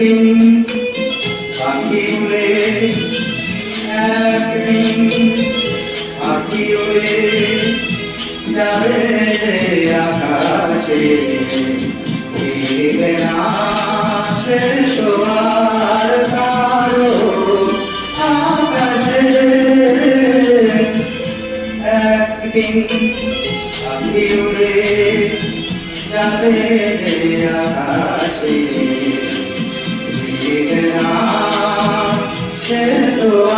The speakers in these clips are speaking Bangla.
একদিন পাখি উড়ে, একদিন পাখি উড়ে যাবে আকাশে। ফিরবে না সে সোয়ার কারও আকাশে। একদিন পাখি উড়ে যাবে আকাশে। সে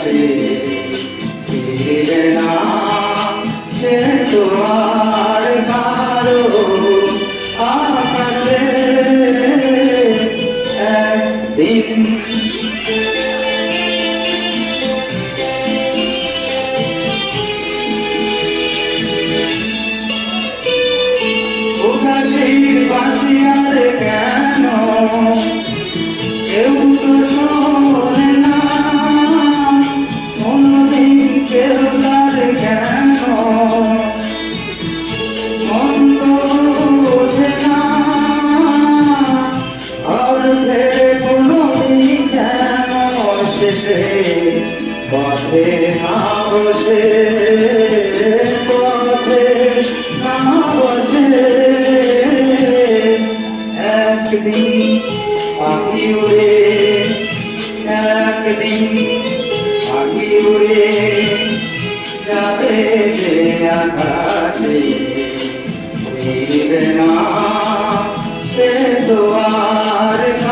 আকাশে ফিরবে না সে তো আর কারও আকাশে একদিন উদাসীর কেন পথে না বসে পথে না বসে একদিন পাখি উড়ে একদিন পাখি উড়ে যাবে যে আকাশে। না